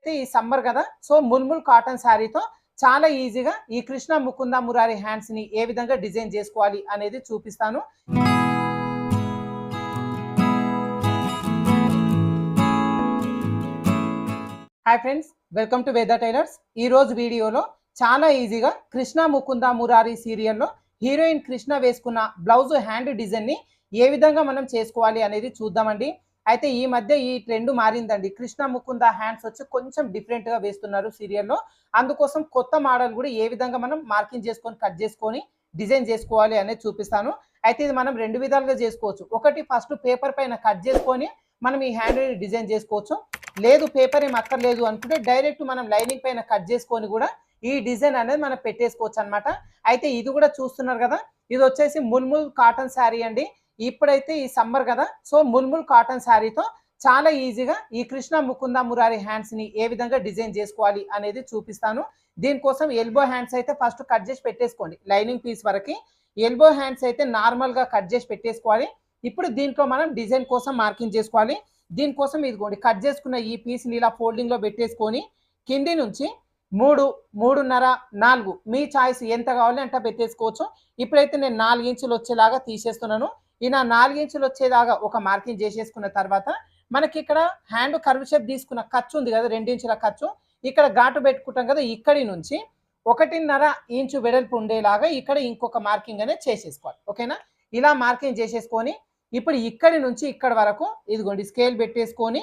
అయితే ఈ సమ్మర్ కదా. సో ముల్ముల్ కాటన్ శారీతో చాలా ఈజీగా ఈ కృష్ణ ముకుంద మురారి హ్యాండ్స్ని ఏ విధంగా డిజైన్ చేసుకోవాలి అనేది చూపిస్తాను. Hi friends welcome to Veda tailors. ఈ రోజు వీడియోలో చాలా ఈజీగా కృష్ణ ముకుంద మురారి సీరియల్లో హీరోయిన్ కృష్ణ వేసుకున్న బ్లౌజ్ హ్యాండ్ డిజైన్ని ఏ విధంగా మనం చేసుకోవాలి అనేది చూద్దామండి. అయితే ఈ మధ్య ఈ ట్రెండ్ మారిందండి. కృష్ణ ముకుంద హ్యాండ్స్ వచ్చి కొంచెం డిఫరెంట్గా వేస్తున్నారు సీరియల్లో అందుకోసం కొత్త మోడల్ కూడా ఏ విధంగా మనం మార్కింగ్ చేసుకొని కట్ చేసుకొని డిజైన్ చేసుకోవాలి అనేది చూపిస్తాను. అయితే ఇది మనం రెండు విధాలుగా చేసుకోవచ్చు. ఒకటి ఫస్ట్ పేపర్ పైన కట్ చేసుకొని మనం ఈ హ్యాండ్ డిజైన్ చేసుకోవచ్చు. లేదు పేపర్ ఏం అక్కర్లేదు అనుకుంటే డైరెక్ట్ మనం లైనింగ్ పైన కట్ చేసుకొని కూడా ఈ డిజైన్ అనేది మనం పెట్టేసుకోవచ్చు అనమాట అయితే ఇది కూడా చూస్తున్నారు కదా. ఇది వచ్చేసి ముల్ముల్ కాటన్ శారీ అండి. ఇప్పుడైతే ఈ సమ్మర్ కదా సో ముల్ముల్ కాటన్ శారీతో చాలా ఈజీగా ఈ కృష్ణ ముకుంద మురారి హ్యాండ్స్ని ఏ విధంగా డిజైన్ చేసుకోవాలి అనేది చూపిస్తాను. దీనికోసం ఎల్బో హ్యాండ్స్ అయితే ఫస్ట్ కట్ చేసి పెట్టేసుకోండి. లైనింగ్ పీస్ వరకు ఎల్బో హ్యాండ్స్ అయితే నార్మల్గా కట్ చేసి పెట్టేసుకోవాలి. ఇప్పుడు దీంట్లో మనం డిజైన్ కోసం మార్కింగ్ చేసుకోవాలి. దీనికోసం ఇదిగోండి కట్ చేసుకున్న ఈ పీస్ని ఇలా ఫోల్డింగ్లో పెట్టేసుకొని కింది నుంచి మూడు మూడున్నర నాలుగు మీ చాయిస్ ఎంత కావాలి అంటే పెట్టేసుకోవచ్చు. ఇప్పుడైతే నేను నాలుగు ఇంచులు వచ్చేలాగా తీసేస్తున్నాను. ఈయన నాలుగించులు వచ్చేదాకా ఒక మార్కింగ్ చేసేసుకున్న తర్వాత మనకి ఇక్కడ హ్యాండ్ కర్వ్ షేప్ తీసుకున్న ఖర్చు ఉంది కదా రెండు ఇంచుల ఖర్చు. ఇక్కడ ఘాటు పెట్టుకుంటాం కదా ఇక్కడి నుంచి ఒకటిన్నర ఇంచు వెడల్పు ఉండేలాగా ఇక్కడ ఇంకొక మార్కింగ్ అనేది చేసేసుకోవాలి. ఓకేనా? ఇలా మార్కింగ్ చేసేసుకొని ఇప్పుడు ఇక్కడి నుంచి ఇక్కడ వరకు ఇదిగోండి స్కేల్ పెట్టేసుకొని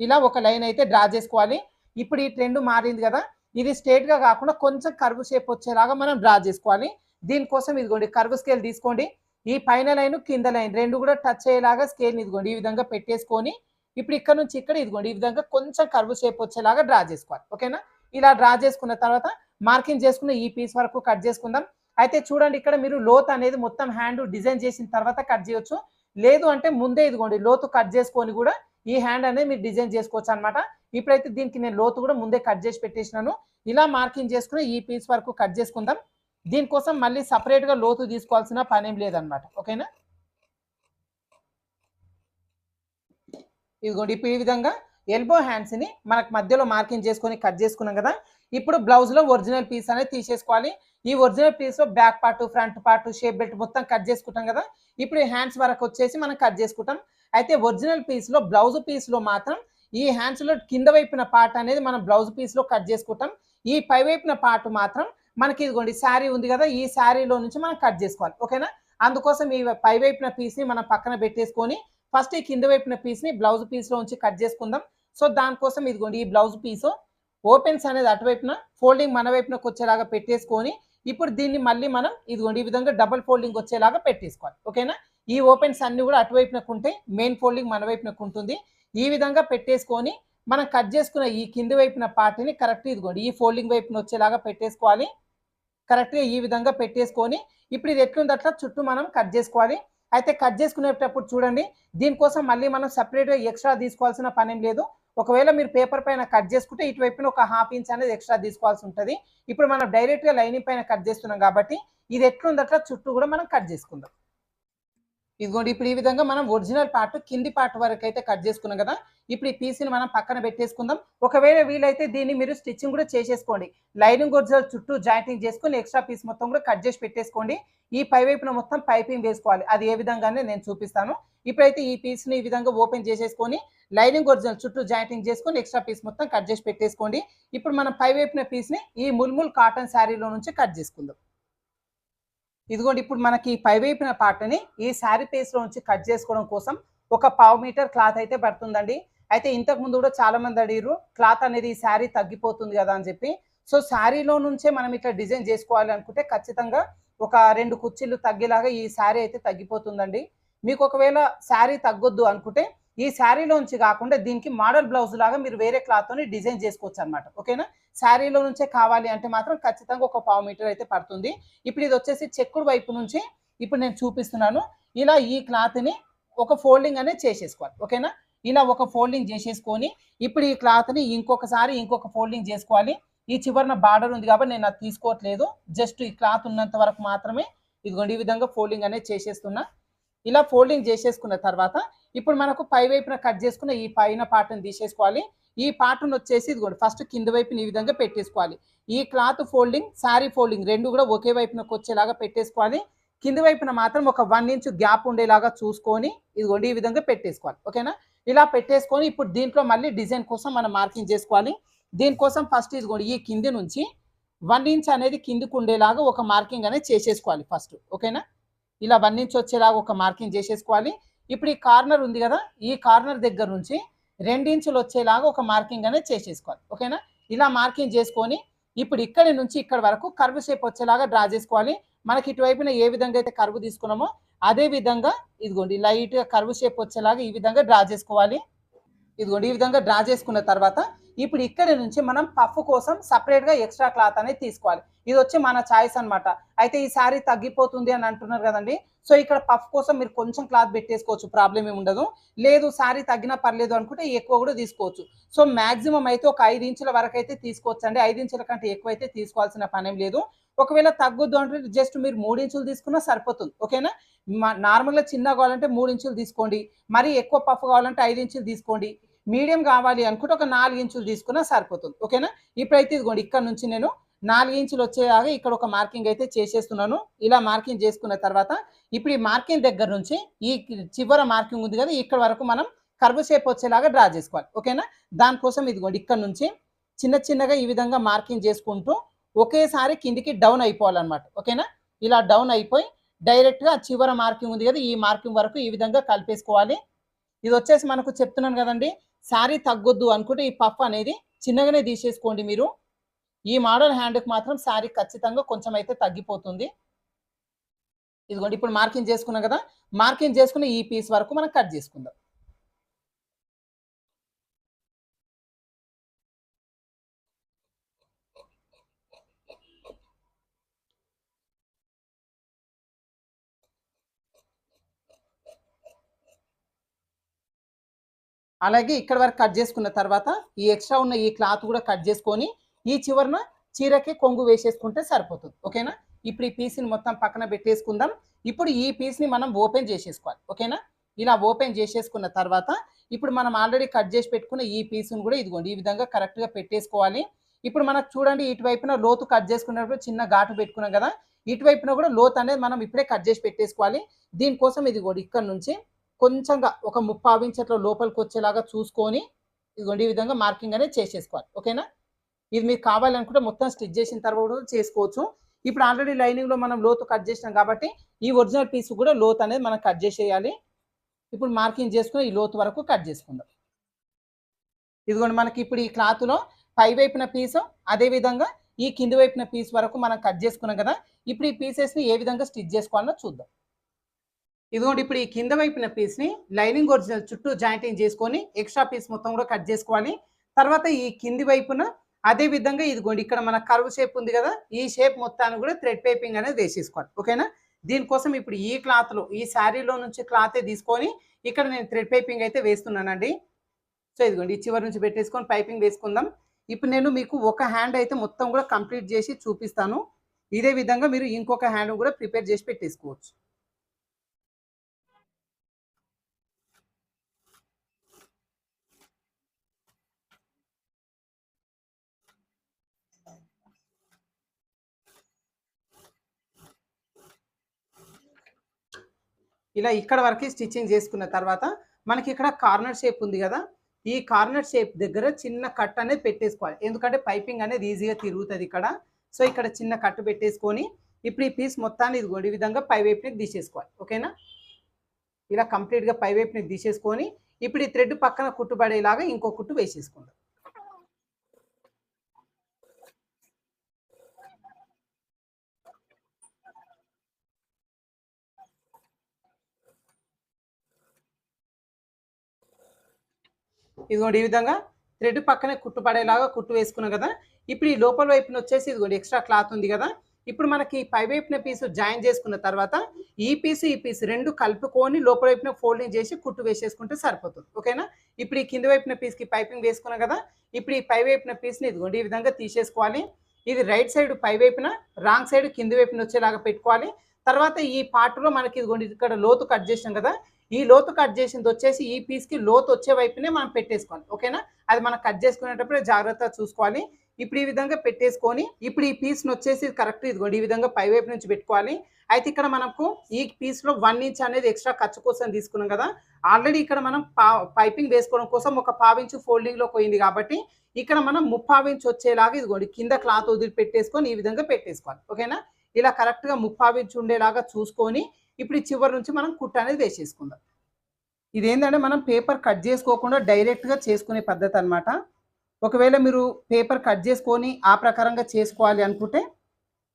ఇలా ఒక లైన్ అయితే డ్రా చేసుకోవాలి. ఇప్పుడు ఈ ట్రెండ్ మారింది కదా ఇది స్ట్రేట్గా కాకుండా కొంచెం కర్వ్ షేప్ వచ్చేలాగా మనం డ్రా చేసుకోవాలి. దీనికోసం ఇదిగోండి కర్వ్ స్కేల్ తీసుకోండి. ఈ పైన లైన్ కింద లైన్ రెండు కూడా టచ్ అయ్యేలాగా స్కేల్ ఇదిగోండి. ఈ విధంగా పెట్టేసుకొని ఇప్పుడు ఇక్కడ నుంచి ఇక్కడ ఇదిగోండి. ఈ విధంగా కొంచెం కర్వ్ షేప్ వచ్చేలాగా డ్రా చేసుకోవాలి. ఓకేనా ఇలా డ్రా చేసుకున్న తర్వాత మార్కింగ్ చేసుకున్న ఈ పీస్ వరకు కట్ చేసుకుందాం. అయితే చూడండి ఇక్కడ మీరు లోత్ అనేది మొత్తం హ్యాండ్ డిజైన్ చేసిన తర్వాత కట్ చేయొచ్చు. లేదు అంటే ముందే ఇదిగోండి లోతు కట్ చేసుకొని కూడా ఈ హ్యాండ్ అనేది మీరు డిజైన్ చేసుకోవచ్చు అనమాట ఇప్పుడైతే దీనికి నేను లోతు కూడా ముందే కట్ చేసి పెట్టేసినాను. ఇలా మార్కింగ్ చేసుకుని ఈ పీస్ వరకు కట్ చేసుకుందాం. దీనికోసం మళ్ళీ సపరేట్గా లోతు తీసుకోవాల్సిన పనేం లేదనమాట ఓకేనా? ఇదిగోండి ఇప్పుడు ఈ విధంగా ఎల్బో హ్యాండ్స్ని మనకు మధ్యలో మార్కింగ్ చేసుకొని కట్ చేసుకున్నాం కదా ఇప్పుడు బ్లౌజ్లో ఒరిజినల్ పీస్ అనేది తీసేసుకోవాలి. ఈ original పీస్లో back part front part shape belt మొత్తం కట్ చేసుకుంటాం కదా ఇప్పుడు ఈ హ్యాండ్స్ వరకు వచ్చేసి మనం కట్ చేసుకుంటాం. అయితే ఒరిజినల్ పీస్లో బ్లౌజ్ పీస్లో మాత్రం ఈ హ్యాండ్స్లో కింద వైపున పార్ట్ అనేది మనం బ్లౌజ్ పీస్లో కట్ చేసుకుంటాం. ఈ పై వైపున పార్ట్ మాత్రం మనకి ఇదిగోండి శారీ ఉంది కదా ఈ శారీలో నుంచి మనం కట్ చేసుకోవాలి ఓకేనా? అందుకోసం ఈ పై వైపున పీస్ని మనం పక్కన పెట్టేసుకొని ఫస్ట్ ఈ కింద వైపున పీస్ని బ్లౌజ్ పీస్లో ఉంచి కట్ చేసుకుందాం. సో దానికోసం ఇదిగోండి ఈ బ్లౌజ్ పీస్ ఓపెన్స్ అనేది అటువైపున ఫోల్డింగ్ మన వైపునకు వచ్చేలాగా పెట్టేసుకొని ఇప్పుడు దీన్ని మళ్ళీ మనం ఇదిగోండి ఈ విధంగా డబుల్ ఫోల్డింగ్ వచ్చేలాగా పెట్టేసుకోవాలి ఓకేనా? ఈ ఓపెన్స్ అన్ని కూడా అటువైపునకు ఉంటాయి మెయిన్ ఫోల్డింగ్ మన వైపునకు ఉంటుంది ఈ విధంగా పెట్టేసుకొని మనం కట్ చేసుకున్న ఈ కింది వైపున పార్టీని కరెక్ట్ ఇదిగోండి ఈ ఫోల్డింగ్ వైపున వచ్చేలాగా పెట్టేసుకోవాలి. కరెక్ట్గా ఈ విధంగా పెట్టేసుకొని ఇప్పుడు ఇది ఎట్లుంది అట్లా చుట్టూ మనం కట్ చేసుకోవాలి. అయితే కట్ చేసుకునేటప్పుడు చూడండి దీనికోసం మళ్ళీ మనం సపరేట్గా ఎక్స్ట్రా తీసుకోవాల్సిన పనేం లేదు. ఒకవేళ మీరు పేపర్ పైన కట్ చేసుకుంటే ఇటువైపున ఒక హాఫ్ ఇంచ్ అనేది ఎక్స్ట్రా తీసుకోవాల్సి ఉంటుంది. ఇప్పుడు మనం డైరెక్ట్గా లైనింగ్ పైన కట్ చేస్తున్నాం కాబట్టి ఇది ఎట్లుంది అట్లా చుట్టూ కూడా మనం కట్ చేసుకుందాం. ఇదిగోండి ఇప్పుడు ఈ విధంగా మనం ఒరిజినల్ పార్ట్ కింది పార్ట్ వరకు అయితే కట్ చేసుకున్నాం కదా ఇప్పుడు ఈ పీస్ని మనం పక్కన పెట్టేసుకుందాం. ఒకవేళ వీలైతే దీన్ని మీరు స్టిచ్చింగ్ కూడా చేసేసుకోండి. లైనింగ్ ఒరిజినల్ చుట్టూ జాయింటింగ్ చేసుకొని ఎక్స్ట్రా పీస్ మొత్తం కూడా కట్ చేసి పెట్టేసుకోండి. ఈ పై వైపున మొత్తం పైపింగ్ వేసుకోవాలి. అది ఏ విధంగానే నేను చూపిస్తాను. ఇప్పుడైతే ఈ పీస్ని ఈ విధంగా ఓపెన్ చేసేసుకొని లైనింగ్ ఒరిజినల్ చుట్టూ జాయింటింగ్ చేసుకొని ఎక్స్ట్రా పీస్ మొత్తం కట్ చేసి పెట్టేసుకోండి. ఇప్పుడు మనం పై వైపున పీస్ని ఈ ముల్ముల్ కాటన్ శారీలో నుంచి కట్ చేసుకుందాం. ఇదిగోండి ఇప్పుడు మనకి పై వైపున పార్ట్ని ఈ శారీ పేస్లో నుంచి కట్ చేసుకోవడం కోసం ఒక పావు మీటర్ క్లాత్ అయితే పడుతుందండి. అయితే ఇంతకు ముందు కూడా చాలా మంది అడిగారు క్లాత్ అనేది ఈ శారీ తగ్గిపోతుంది కదా అని చెప్పి. సో శారీలో నుంచే మనం ఇట్లా డిజైన్ చేసుకోవాలి అనుకుంటే ఖచ్చితంగా ఒక రెండు కుర్చీలు తగ్గేలాగా ఈ శారీ అయితే తగ్గిపోతుందండి. మీకు ఒకవేళ శారీ తగ్గొద్దు అనుకుంటే ఈ శారీలోంచి కాకుండా దీనికి మోడల్ బ్లౌజ్ లాగా మీరు వేరే క్లాత్తోని డిజైన్ చేసుకోవచ్చు అనమాట ఓకేనా? శారీలో నుంచే కావాలి అంటే మాత్రం ఖచ్చితంగా ఒక పావు మీటర్ అయితే పడుతుంది. ఇప్పుడు ఇది వచ్చేసి చెక్కుడు వైపు నుంచి ఇప్పుడు నేను చూపిస్తున్నాను. ఇలా ఈ క్లాత్ని ఒక ఫోల్డింగ్ అనేది చేసేసుకోవాలి. ఓకేనా? ఇలా ఒక ఫోల్డింగ్ చేసేసుకొని ఇప్పుడు ఈ క్లాత్ని ఇంకొకసారి ఇంకొక ఫోల్డింగ్ చేసుకోవాలి. ఈ చివరన బార్డర్ ఉంది కాబట్టి నేను అది తీసుకోవట్లేదు. జస్ట్ ఈ క్లాత్ ఉన్నంత వరకు మాత్రమే ఇదిగోండి ఈ విధంగా ఫోల్డింగ్ అనేది చేసేస్తున్నా. ఇలా ఫోల్డింగ్ చేసేసుకున్న తర్వాత ఇప్పుడు మనకు పై వైపున కట్ చేసుకున్న ఈ పైన పార్ట్ని తీసేసుకోవాలి. ఈ పార్ట్ను వచ్చేసి ఇదిగోండి ఫస్ట్ కింద వైపున ఈ విధంగా పెట్టేసుకోవాలి. ఈ క్లాత్ ఫోల్డింగ్ శారీ ఫోల్డింగ్ రెండు కూడా ఒకే వైపునకు వచ్చేలాగా పెట్టేసుకోవాలి. కింద వైపున మాత్రం ఒక వన్ ఇంచ్ గ్యాప్ ఉండేలాగా చూసుకొని ఇదిగోండి ఈ విధంగా పెట్టేసుకోవాలి. ఓకేనా ఇలా పెట్టేసుకొని ఇప్పుడు దీంట్లో మళ్ళీ డిజైన్ కోసం మనం మార్కింగ్ చేసుకోవాలి. దీనికోసం ఫస్ట్ ఇదిగోండి ఈ కింది నుంచి వన్ ఇంచ్ అనేది కిందికి ఉండేలాగా ఒక మార్కింగ్ అనేది చేసేసుకోవాలి ఫస్ట్ ఓకేనా ఇలా వన్ ఇంచ్ వచ్చేలాగా ఒక మార్కింగ్ చేసేసుకోవాలి. ఇప్పుడు ఈ కార్నర్ ఉంది కదా ఈ కార్నర్ దగ్గర నుంచి రెండించులు వచ్చేలాగా ఒక మార్కింగ్ అనేది చేసేసుకోవాలి. ఓకేనా? ఇలా మార్కింగ్ చేసుకొని ఇప్పుడు ఇక్కడి నుంచి ఇక్కడ వరకు కర్వ్ షేప్ వచ్చేలాగా డ్రా చేసుకోవాలి. మనకి ఇటువైపున ఏ విధంగా అయితే కర్వ్ తీసుకున్నామో అదే విధంగా ఇదిగోండి లైట్గా కర్వ్ షేప్ వచ్చేలాగా ఈ విధంగా డ్రా చేసుకోవాలి. ఇదిగోండి ఈ విధంగా డ్రా చేసుకున్న తర్వాత ఇప్పుడు ఇక్కడ నుంచి మనం పఫ్ కోసం సపరేట్గా గా ఎక్స్ట్రా క్లాత్ అనేది తీసుకోవాలి. ఇది వచ్చి మన చాయిస్ అన్నమాట. అయితే ఈ శారీ తగ్గిపోతుంది అని అంటున్నారు కదండి. సో ఇక్కడ పఫ్ కోసం మీరు కొంచెం క్లాత్ పెట్టేసుకోవచ్చు. ప్రాబ్లం ఏమి ఉండదు. లేదు శారీ తగ్గినా పర్లేదు అనుకుంటే ఎక్కువ కూడా తీసుకోవచ్చు. సో మాక్సిమం అయితే ఒక ఐదు ఇంచుల వరకు అయితే తీసుకోవచ్చు అండి ఐదు ఇంచుల కంటే ఎక్కువ అయితే తీసుకోవాల్సిన పనేం లేదు. ఒకవేళ తగ్గొద్దు అంటే జస్ట్ మీరు మూడు ఇంచులు తీసుకున్నా సరిపోతుంది. ఓకేనా నార్మల్గా చిన్న కావాలంటే మూడు ఇంచులు తీసుకోండి. మరి ఎక్కువ పఫ్ కావాలంటే ఐదు ఇంచులు తీసుకోండి. మీడియం కావాలి అనుకుంటే ఒక నాలుగు ఇంచులు తీసుకున్నా సరిపోతుంది. ఓకేనా? ఇప్పుడైతే ఇదిగోండి ఇక్కడ నుంచి నేను నాలుగు ఇంచులు వచ్చేలాగా ఇక్కడ ఒక మార్కింగ్ అయితే చేసేస్తున్నాను. ఇలా మార్కింగ్ చేసుకున్న తర్వాత ఇప్పుడు ఈ మార్కింగ్ దగ్గర నుంచి ఈ చివర మార్కింగ్ ఉంది కదా ఇక్కడ వరకు మనం కర్వ్ షేప్ వచ్చేలాగా డ్రా చేసుకోవాలి. ఓకేనా? దానికోసం ఇదిగోండి ఇక్కడ నుంచి చిన్న చిన్నగా ఈ విధంగా మార్కింగ్ చేసుకుంటూ ఒకేసారి కిందికి డౌన్ అయిపోవాలన్నమాట. ఓకేనా? ఇలా డౌన్ అయిపోయి డైరెక్ట్గా చివర మార్కింగ్ ఉంది కదా ఈ మార్కింగ్ వరకు ఈ విధంగా కలిపేసుకోవాలి. ఇది వచ్చేసి మనకు చెప్తున్నాను కదండి శారీ తగ్గొద్దు అనుకుంటే ఈ పఫ్ అనేది చిన్నగానే తీసేసుకోండి మీరు. ఈ మోడల్ హ్యాండ్కి మాత్రం శారీ ఖచ్చితంగా కొంచెం అయితే తగ్గిపోతుంది. ఇదిగోండి ఇప్పుడు మార్కింగ్ చేసుకున్నాం కదా మార్కింగ్ చేసుకున్న ఈ పీస్ వరకు మనం కట్ చేసుకుందాం. అలాగే ఇక్కడ వరకు కట్ చేసుకున్న తర్వాత ఈ ఎక్స్ట్రా ఉన్న ఈ క్లాత్ కూడా కట్ చేసుకొని ఈ చివరన చీరకి కొంగు వేసేసుకుంటే సరిపోతుంది. ఓకేనా? ఇప్పుడు ఈ పీస్ని మొత్తం పక్కన పెట్టేసుకుందాం. ఇప్పుడు ఈ పీస్ని మనం ఓపెన్ చేసేసుకోవాలి. ఓకేనా? ఇలా ఓపెన్ చేసేసుకున్న తర్వాత ఇప్పుడు మనం ఆల్రెడీ కట్ చేసి పెట్టుకున్న ఈ పీస్ని కూడా ఇదిగోండి ఈ విధంగా కరెక్ట్గా పెట్టేసుకోవాలి. ఇప్పుడు మనకు చూడండి ఇటువైపున లోతు కట్ చేసుకున్నప్పుడు చిన్న ఘాటు పెట్టుకున్నాం కదా ఇటువైపున కూడా లోతు అనేది మనం ఇప్పుడే కట్ చేసి పెట్టేసుకోవాలి. దీనికోసం ఇది కూడా ఇక్కడ నుంచి కొంచెంగా ఒక ముప్పావు ఇంచ్ లోపలికి వచ్చేలాగా చూసుకొని ఇదిగోండి ఈ విధంగా మార్కింగ్ అనేది చేసేసుకోవాలి. ఓకేనా? ఇది మీకు కావాలనుకుంటే మొత్తం స్టిచ్ చేసిన తర్వాత కూడా చేసుకోవచ్చు. ఇప్పుడు ఆల్రెడీ లైనింగ్లో మనం లోతు కట్ చేసినాం కాబట్టి ఈ ఒరిజినల్ పీస్ కూడా లోతు అనేది మనం కట్ చేసేయాలి. ఇప్పుడు మార్కింగ్ చేసుకుని ఈ లోతు వరకు కట్ చేసుకుందాం. ఇదిగోండి మనకి ఇప్పుడు ఈ క్లాత్లో పై వైపున పీసు అదేవిధంగా ఈ కింది వైపున పీస్ వరకు మనం కట్ చేసుకున్నాం కదా. ఇప్పుడు ఈ పీసెస్ని ఏ విధంగా స్టిచ్ చేసుకోవాలో చూద్దాం. ఇదిగోండి ఇప్పుడు ఈ కింద వైపున పీస్ని లైనింగ్ ఒరిజినల్ చుట్టూ జాయింటింగ్ చేసుకొని ఎక్స్ట్రా పీస్ మొత్తం కూడా కట్ చేసుకోవాలి. తర్వాత ఈ కింది వైపున అదే విధంగా ఇదిగోండి ఇక్కడ మన కర్వ్ షేప్ ఉంది కదా ఈ షేప్ మొత్తాన్ని కూడా థ్రెడ్ పైపింగ్ అనేది వేసేసుకోవాలి. ఓకేనా దీనికోసం ఇప్పుడు ఈ క్లాత్లో ఈ శారీలో నుంచి క్లాతే తీసుకొని ఇక్కడ నేను థ్రెడ్ పైపింగ్ అయితే వేస్తున్నానండి. సో ఇదిగోండి ఈ చివరి నుంచి పెట్టేసుకొని పైపింగ్ వేసుకుందాం. ఇప్పుడు నేను మీకు ఒక హ్యాండ్ అయితే మొత్తం కూడా కంప్లీట్ చేసి చూపిస్తాను. ఇదే విధంగా మీరు ఇంకొక హ్యాండ్ కూడా ప్రిపేర్ చేసి పెట్టేసుకోవచ్చు. ఇలా ఇక్కడ వరకు స్టిచ్చింగ్ చేసుకున్న తర్వాత మనకి ఇక్కడ కార్నర్ షేప్ ఉంది కదా ఈ కార్నర్ షేప్ దగ్గర చిన్న కట్ అనేది పెట్టేసుకోవాలి. ఎందుకంటే పైపింగ్ అనేది ఈజీగా తిరుగుతుంది ఇక్కడ. సో ఇక్కడ చిన్న కట్ పెట్టేసుకొని ఇప్పుడు ఈ పీస్ మొత్తాన్ని ఇదిగోండి ఈ విధంగా పైవైపుని తీసేసుకోవాలి. ఓకేనా? ఇలా కంప్లీట్గా పైవైపుని తీసేసుకొని ఇప్పుడు ఈ థ్రెడ్ పక్కన కుట్టుబడేలాగా ఇంకో కుట్టు వేసేసుకుందాం. ఇదిగోండి ఈ విధంగా థ్రెడ్ పక్కనే కుట్టు పడేలాగా కుట్టు వేసుకున్నాం కదా. ఇప్పుడు ఈ లోపల వైపున వచ్చేసి ఇదిగోండి ఎక్స్ట్రా క్లాత్ ఉంది కదా. ఇప్పుడు మనకి పై వైపున పీసు జాయిన్ చేసుకున్న తర్వాత ఈ పీసు ఈ పీసు రెండు కలుపుకొని లోపల వైపున ఫోల్డింగ్ చేసి కుట్టు వేసేసుకుంటే సరిపోతుంది. ఓకేనా? ఇప్పుడు ఈ కింద వైపున పీస్కి పైపింగ్ వేసుకున్నాం కదా. ఇప్పుడు ఈ పై వైపున పీస్ని ఇదిగోండి ఈ విధంగా తీసేసుకోవాలి. ఇది రైట్ సైడ్ పై వైపున రాంగ్ సైడ్ కింది వైపున వచ్చేలాగా పెట్టుకోవాలి. తర్వాత ఈ పార్ట్లో మనకి ఇదిగోండి ఇక్కడ లోతు కట్ చేసాం కదా. ఈ లోతు కట్ చేసింది వచ్చేసి ఈ పీస్కి లోతు వచ్చే వైపునే మనం పెట్టేసుకోవాలి. ఓకేనా? అది మనం కట్ చేసుకునేటప్పుడు జాగ్రత్తగా చూసుకోవాలి. ఇప్పుడు ఈ విధంగా పెట్టేసుకొని ఇప్పుడు ఈ పీస్ని వచ్చేసి కరెక్ట్ ఇదిగోండి ఈ విధంగా పై వైపు నుంచి పెట్టుకోవాలి. అయితే ఇక్కడ మనకు ఈ పీస్లో వన్ ఇంచ్ అనేది ఎక్స్ట్రా ఖర్చు కోసం తీసుకున్నాం కదా. ఆల్రెడీ ఇక్కడ మనం పా పైపింగ్ వేసుకోవడం కోసం ఒక పావించు ఫోల్డింగ్లో పోయింది కాబట్టి ఇక్కడ మనం ముప్పావించు వచ్చేలాగా ఇదిగోండి కింద క్లాత్ వదిలి పెట్టేసుకొని ఈ విధంగా పెట్టేసుకోవాలి. ఓకేనా? ఇలా కరెక్ట్గా ముప్పావించు ఉండేలాగా చూసుకొని ఇప్పుడు ఈ చివరి నుంచి మనం కుట్ట అనేది వేసేసుకుందాం. ఇదేంటంటే మనం పేపర్ కట్ చేసుకోకుండా డైరెక్ట్గా చేసుకునే పద్ధతి అనమాట ఒకవేళ మీరు పేపర్ కట్ చేసుకొని ఆ ప్రకారంగా చేసుకోవాలి అనుకుంటే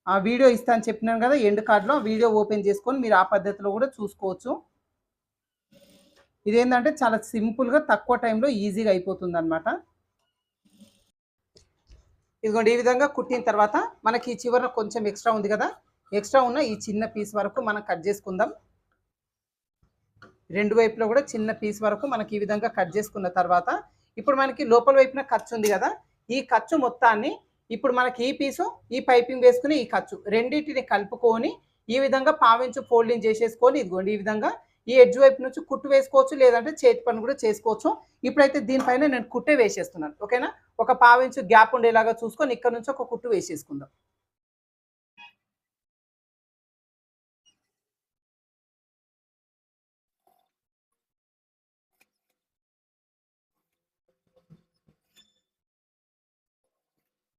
ఆ వీడియో ఇస్తాను చెప్పినాను కదా ఎండ్ కార్డ్లో వీడియో ఓపెన్ చేసుకొని మీరు ఆ పద్ధతిలో కూడా చూసుకోవచ్చు. ఇదేంటంటే చాలా సింపుల్గా తక్కువ టైంలో ఈజీగా అయిపోతుంది అనమాట ఇదిగోండి ఈ విధంగా కుట్టిన తర్వాత మనకి ఈ చివరన కొంచెం ఎక్స్ట్రా ఉంది కదా ఎక్స్ట్రా ఉన్న ఈ చిన్న పీస్ వరకు మనం కట్ చేసుకుందాం. రెండు వైపులో కూడా చిన్న పీస్ వరకు మనకి ఈ విధంగా కట్ చేసుకున్న తర్వాత ఇప్పుడు మనకి లోపల వైపున ఖర్చు ఉంది కదా ఈ ఖర్చు మొత్తాన్ని ఇప్పుడు మనకి ఈ పీసు ఈ పైపింగ్ వేసుకుని ఈ ఖర్చు రెండింటిని కలుపుకొని ఈ విధంగా పావించు ఫోల్డింగ్ చేసేసుకొని ఇదిగోండి ఈ విధంగా ఈ ఎడ్జ్ వైపు నుంచి కుట్టు వేసుకోవచ్చు లేదంటే చేతి పని కూడా చేసుకోవచ్చు. ఇప్పుడైతే దీనిపైన నేను కుట్టే వేసేస్తున్నాను ఓకేనా? ఒక పావించు గ్యాప్ ఉండేలాగా చూసుకొని ఇక్కడ నుంచి ఒక కుట్టు వేసేసుకుందాం.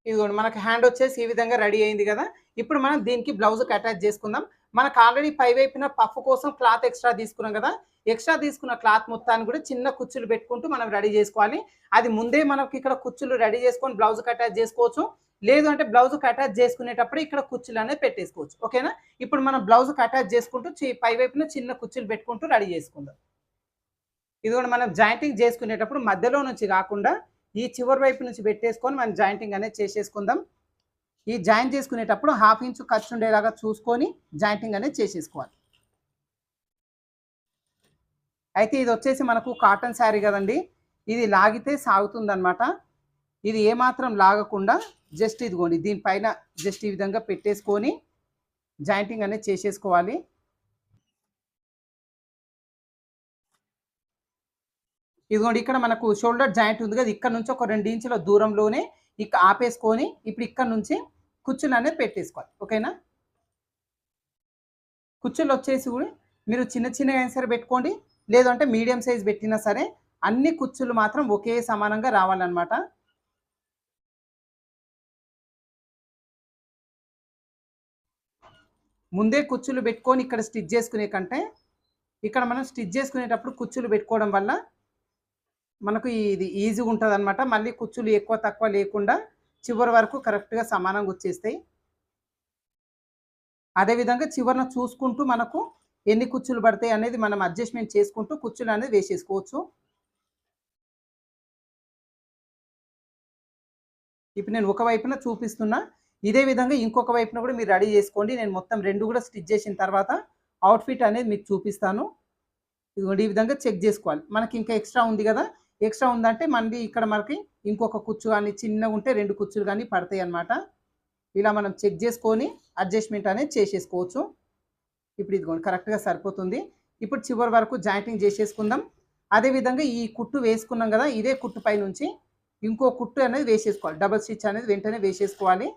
ఇదిగోండి మనకి హ్యాండ్ వచ్చేసి ఈ విధంగా రెడీ అయింది కదా. ఇప్పుడు మనం దీనికి బ్లౌజ్కి అటాచ్ చేసుకుందాం. మనకు ఆల్రెడీ పై వైపున పఫ్ కోసం క్లాత్ ఎక్స్ట్రా తీసుకున్నాం కదా. ఎక్స్ట్రా తీసుకున్న క్లాత్ మొత్తాన్ని కూడా చిన్న కుచ్చులు పెట్టుకుంటూ మనం రెడీ చేసుకోవాలి. అది ముందే మనకి ఇక్కడ కుచ్చులు రెడీ చేసుకొని బ్లౌజ్కి అటాచ్ చేసుకోవచ్చు. లేదు అంటే బ్లౌజ్కి అటాచ్ చేసుకునేటప్పుడు ఇక్కడ కుచ్చులు అనేది పెట్టేసుకోవచ్చు. ఓకేనా ఇప్పుడు మనం బ్లౌజ్కి అటాచ్ చేసుకుంటూ చి- పై వైపున చిన్న కుచ్చులు పెట్టుకుంటూ రెడీ చేసుకుందాం. ఇది కూడా మనం జాయింటింగ్ చేసుకునేటప్పుడు మధ్యలో నుంచి కాకుండా ఈ చివరి వైపు నుంచి పెట్టేసుకొని మనం జాయింటింగ్ అనేది చేసేసుకుందాం. ఈ జాయింట్ చేసుకునేటప్పుడు హాఫ్ ఇంచు ఖర్చు ఉండేలాగా చూసుకొని జాయింటింగ్ అనేది చేసేసుకోవాలి. అయితే ఇది వచ్చేసి మనకు కాటన్ శారీ కదండి. ఇది లాగితే సాగుతుందనమాట ఇది ఏమాత్రం లాగకుండా జస్ట్ ఇదిగోండి దీనిపైన జస్ట్ ఈ విధంగా పెట్టేసుకొని జాయింటింగ్ అనేది చేసేసుకోవాలి. ఇదిగోండి ఇక్కడ మనకు షోల్డర్ జాయింట్ ఉంది కదా ఇక్కడ నుంచి ఒక రెండు ఇంచుల దూరంలోనే ఇక్కడ ఆపేసుకొని ఇప్పుడు ఇక్కడ నుంచి కుచ్చులు అనేది పెట్టేసుకోవాలి. ఓకేనా? కుచ్చులు వచ్చేసి కూడా మీరు చిన్న చిన్నగా అయినా సరే పెట్టుకోండి లేదంటే మీడియం సైజ్ పెట్టినా సరే అన్ని కుచ్చులు మాత్రం ఒకే సమానంగా రావాలన్నమాట. ముందే కుచ్చులు పెట్టుకొని ఇక్కడ స్టిచ్ చేసుకునే కంటే ఇక్కడ మనం స్టిచ్ చేసుకునేటప్పుడు కుచ్చులు పెట్టుకోవడం వల్ల మనకు ఇది ఈజీగా ఉంటుంది అనమాట మళ్ళీ కుచ్చులు ఎక్కువ తక్కువ లేకుండా చివరి వరకు కరెక్ట్గా సమానంగా వచ్చేస్తాయి. అదేవిధంగా చివరిన చూసుకుంటూ మనకు ఎన్ని కుచ్చులు పడతాయి అనేది మనం అడ్జస్ట్మెంట్ చేసుకుంటూ కుచ్చులు అనేది వేసేసుకోవచ్చు. ఇప్పుడు నేను ఒక వైపున చూపిస్తున్నా. ఇదే విధంగా ఇంకొక వైపున కూడా మీరు రెడీ చేసుకోండి. నేను మొత్తం రెండు కూడా స్టిచ్ చేసిన తర్వాత అవుట్ఫిట్ అనేది మీకు చూపిస్తాను. ఇదిగోండి ఈ విధంగా చెక్ చేసుకోవాలి. మనకి ఇంకా ఎక్స్ట్రా ఉంది కదా. ఎక్స్ట్రా ఉందంటే మళ్ళీ ఇక్కడ మనకి ఇంకొక కుచ్చు కానీ చిన్నగా ఉంటే రెండు కుచ్చులు కానీ పడతాయి అన్నమాట. ఇలా మనం చెక్ చేసుకొని అడ్జస్ట్మెంట్ అనేది చేసేసుకోవచ్చు. ఇప్పుడు ఇదిగోండి కరెక్ట్గా సరిపోతుంది. ఇప్పుడు చివరి వరకు జాయింటింగ్ చేసేసుకుందాం. అదేవిధంగా ఈ కుట్టు వేసుకున్నాం కదా ఇదే కుట్టు పై నుంచి ఇంకో కుట్టు అనేది వేసేసుకోవాలి. డబల్ స్టిచ్ అనేది వెంటనే వేసేసుకోవాలి.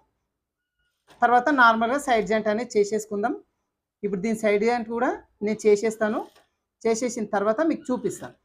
తర్వాత నార్మల్గా సైడ్ జాయింట్ అనేది చేసేసుకుందాం. ఇప్పుడు దీని సైడ్ జాయింట్ కూడా నేను చేసేస్తాను. చేసేసిన తర్వాత మీకు చూపిస్తాను.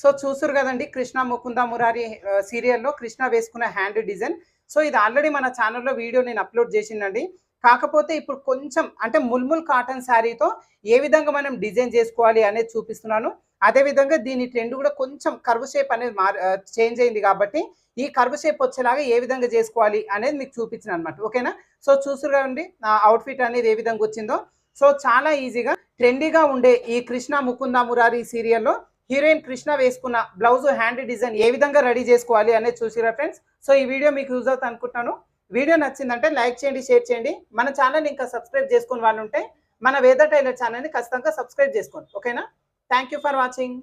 సో చూసారు కదండి కృష్ణ ముకుంద మురారి సీరియల్లో కృష్ణ వేసుకున్న హ్యాండ్ డిజైన్ సో ఇది ఆల్రెడీ మన ఛానల్లో వీడియో నేను అప్లోడ్ చేసిందండి. కాకపోతే ఇప్పుడు కొంచెం అంటే ముల్ముల్ కాటన్ శారీతో ఏ విధంగా మనం డిజైన్ చేసుకోవాలి అనేది చూపిస్తున్నాను. అదే విధంగా దీని ట్రెండ్ కూడా కొంచెం కర్వ్ షేప్ అనేది మార్ చేంజ్ అయింది కాబట్టి ఈ కర్వ్ షేప్ వచ్చేలాగా ఏ విధంగా చేసుకోవాలి అనేది మీకు చూపించిన అనమాట ఓకేనా? సో చూసారు కదండి నా అవుట్ఫిట్ అనేది ఏ విధంగా వచ్చిందో. సో చాలా ఈజీగా ట్రెండీగా ఉండే ఈ కృష్ణ ముకుంద మురారి సీరియల్లో హీరోయిన్ కృష్ణ వేసుకున్న బ్లౌజ్ హ్యాండ్ డిజైన్ ఏ విధంగా రెడీ చేసుకోవాలి అనేది చూసిరా ఫ్రెండ్స్? సో ఈ వీడియో మీకు యూజ్ అవుతుంది అనుకుంటున్నాను. వీడియో నచ్చిందంటే లైక్ చేయండి షేర్ చేయండి. మన ఛానల్ ఇంకా సబ్స్క్రైబ్ చేసుకుని వాళ్ళు ఉంటే మన వేద టైలర్ ఛానల్ని ఖచ్చితంగా సబ్స్క్రైబ్ చేసుకోండి. ఓకేనా? Thank you for watching.